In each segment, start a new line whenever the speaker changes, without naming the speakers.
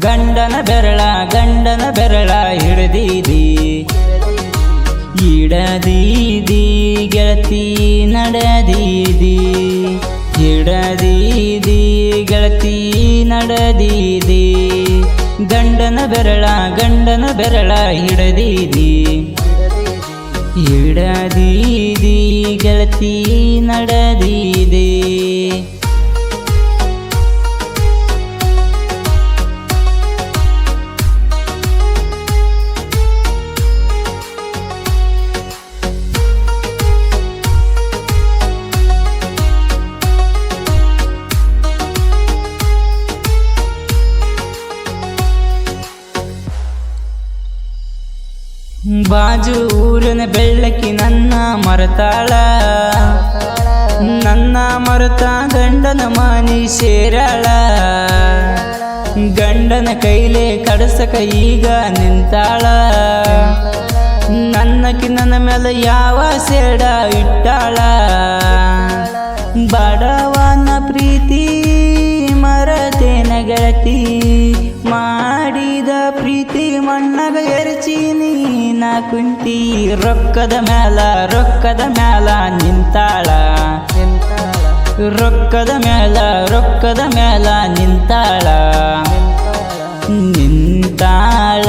ಗಂಡನ ಬೆರಳ ಗಂಡನ ಬೆರಳ ಹಿಡಿದೀದಿ. ಇಡದೀದಿ, ಗೆಳತಿ ನಡೆದೀದಿ. ಹಿಡದೀದಿ ಗೆಳತಿ ನಡೆದೀದಿ. ಗಂಡನ ಬೆರಳ ಗಂಡನ ಬೆರಳ ಹಿಡದೀದಿ. ಇಡದೀದಿ, ಗೆಳತಿ ನಡೆದೀದಿ. ಬಾಜು ಊರಿನ ಬೆಳ್ಳಕ್ಕಿ ನನ್ನ ಮರತಾಳ. ನನ್ನ ಮರತ ಗಂಡನ ಮನಿ ಸೇರಾಳ. ಗಂಡನ ಕೈಲೆ ಕಡಸಕ ಈಗ ನಿಂತಾಳ. ನನ್ನಕಿ ನನ್ನ ಮೇಲೆ ಯಾವ ಸೇಡ ಇಟ್ಟಾಳ. ಬಡವನ ಪ್ರೀತಿ ಮರತೇನ ಗೆಳತಿ ಮಾಡಿದ ಪ್ರೀತಿ ಮಣ್ಣಗ ಎರಚೀನಿ ನಾ ಕುಂತಿ ರೊಕ್ಕದ ಮ್ಯಾಲ ರೊಕ್ಕದ ಮ್ಯಾಲ ನಿಂತಾಳ. ರೊಕ್ಕದ ಮ್ಯಾಲ ರೊಕ್ಕದ ಮ್ಯಾಲ ನಿಂತಾಳ. ನಿಂತಾಳ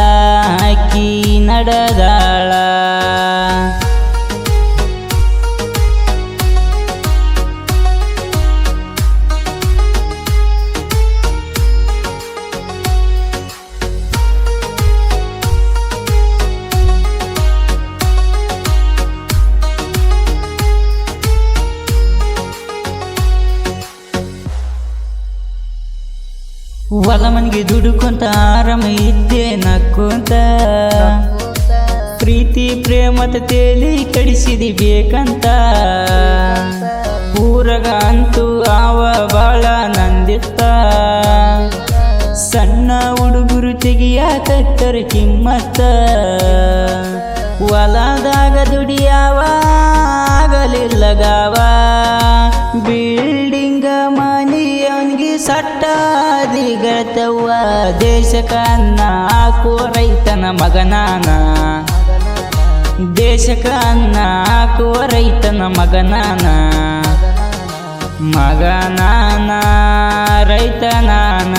ಕೀ ನಡೆದಾಳ. ಹೊಲ ಮನೆಗೆ ದುಡುಕೊಂತ ಆರಾಮ ಇದ್ದೆ ನಕ್ಕೊಂತ. ಪ್ರೀತಿ ಪ್ರೇಮದ ತೇಲಿ ಕಡಿಸಿದಿ ಬೇಕಂತ. ಊರಗ ಅಂತೂ ಆವ ಬಾಳ ನಂದಿತ್ತ. ಸಣ್ಣ ಹುಡುಗರು ತೆಗಿಯಾಕತ್ತರ ಕಿಮ್ಮತ್ತ. ಹೊಲದಾಗ ದುಡಿಯಾವ ಆಗಲಿಲ್ಲ ಗಾವ ಬಿಲ್ಡಿಂಗ ಮನಿಯವನಿಗೆ ಸಟ್ಟಾದಿ ಗೆಳತವ್ವ ದೇಶಕನ್ನ ಅನ್ನ ರೈತನ ಮಗನಾನ. ದೇಶಕನ್ನ ಅನ್ನ ರೈತನ ಮಗನಾನ. ಮಗನಾನ ರೈತನಾನ.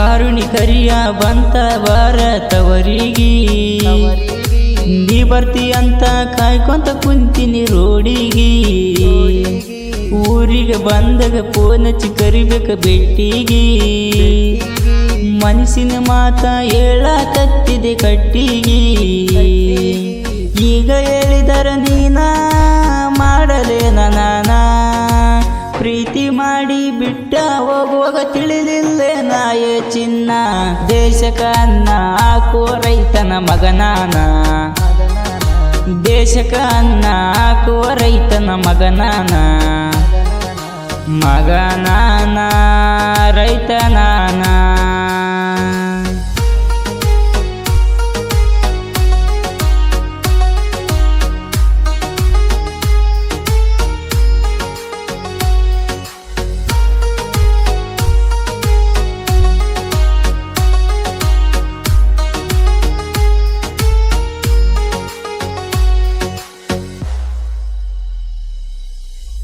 ಕಾರುಣಿಕರಿಯ ಬಂತ ಭಾರತವರಿಗೆ ನೀ ಬರ್ತಿ ಅಂತ ಕಾಯ್ಕೊಂತ ಕುಂತೀನಿ ರೋಡಿಗಿ. ಊರಿಗೆ ಬಂದಾಗ ಫೋನ್ ಹಚ್ಚಿ ಕರಿಬೇಕ ಬೆಟ್ಟಿಗೆ. ಮನಸ್ಸಿನ ಮಾತ ಹೇಳಕತ್ತಿದೆ ಕಟ್ಟಿಗಿ. ಈಗ ಹೇಳಿದರ ನೀನ ಮಾಡಲೇ ನನ್ನ ಪ್ರೀತಿ ಮಾಡಿ ಬಿಟ್ಟ ಹೋಗುವಾಗ ತಿಳಿಲಿಲ್ಲ ನಾಯ ಚಿನ್ನ ದೇಶಕ ಅನ್ನ ಹಾಕೋ ರೈತನ ಮಗನಾನ. ದೇಶಕ ಅನ್ನ ಹಾಕೋ ರೈತನ ಮಗನಾನ. ಮಗನಾನ ರೈತನಾನ.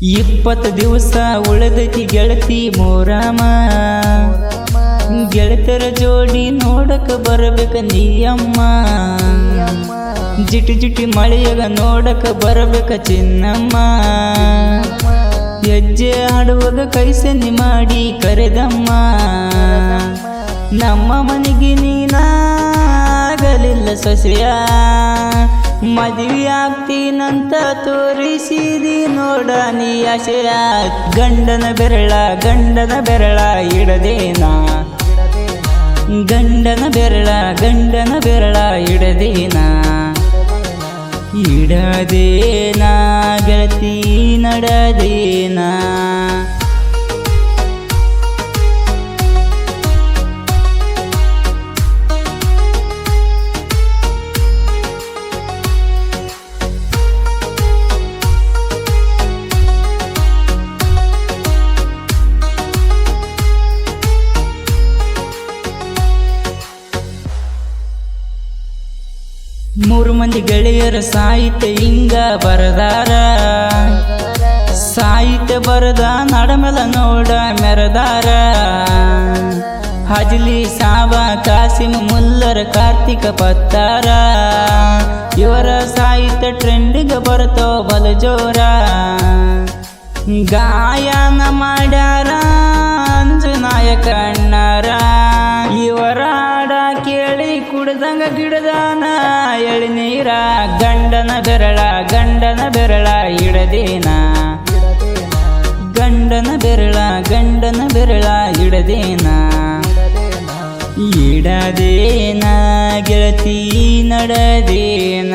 ಇಪ್ಪತ್ತು ದಿವಸ ಉಳಿದೈತಿ ಗೆಳತಿ ಮೋರಾಮ. ಗೆಳತರ ಜೋಡಿ ನೋಡಕ ಬರಬೇಕ ನೀಯಮ್ಮ. ಜಿಟಿ ಜಿಟಿ ಮಳೆಯಾಗ ನೋಡಕ ಬರಬೇಕ ಚಿನ್ನಮ್ಮ. ಹೆಜ್ಜೆ ಆಡುವಾಗ ಕೈ ಸನ್ನಿ ಮಾಡಿ ಕರೆದಮ್ಮ. ನಮ್ಮ ಮನೆಗೆ ನೀನಾಗಲಿಲ್ಲ ಸೊಸೆಯ. ಮದುವೆ ಆಗ್ತೀನಂತ ತೋರಿಸಿದಿ ನೋಡ ನೀ ಆಶಯ ಗಂಡನ ಬೆರಳ ಗಂಡನ ಬೆರಳ ಇಡದೇನಾ? ಗಂಡನ ಬೆರಳ ಗಂಡನ ಬೆರಳ ಇಡದೇನಾ? ಇಡದೇನಾ ಗತಿ ನಡದೇನಾ? ಮಂದಿ ಗೆಳೆಯರ ಸಾಹಿತ್ಯ ಹಿಂಗ ಬರದಾರ. ಸಾಹಿತ್ಯ ಬರದ ನಡಮಲ ನೋಡ ಮೆರದಾರ. ಹಜಲಿ, ಸಾವ ಕಾಸಿಮ ಮುಲ್ಲರ, ಕಾರ್ತಿಕ ಪತ್ತಾರ. ಇವರ ಸಾಹಿತ್ಯ ಟ್ರೆಂಡಿಗೆ ಬರ್ತೋ ಬಲ ಜೋರ ಗಾಯನ ಮಾಡ್ಯಾರ ಅಂಜನಾಯಕ ಅಣ್ಣಾರ. ಇವರ ಕುಡ್ದಂಗ ಗಿಡದಾನ ಎಳಿನೀರ ಗಂಡನ ಬೆರಳ ಗಂಡನ ಬೆರಳ ಇಡದೇನ. ಗಂಡನ ಬೆರಳ ಗಂಡನ ಬೆರಳ ಇಡದೇನ. ಇಡದೇನ, ಗೆಳತಿ, ನಡದೇನ.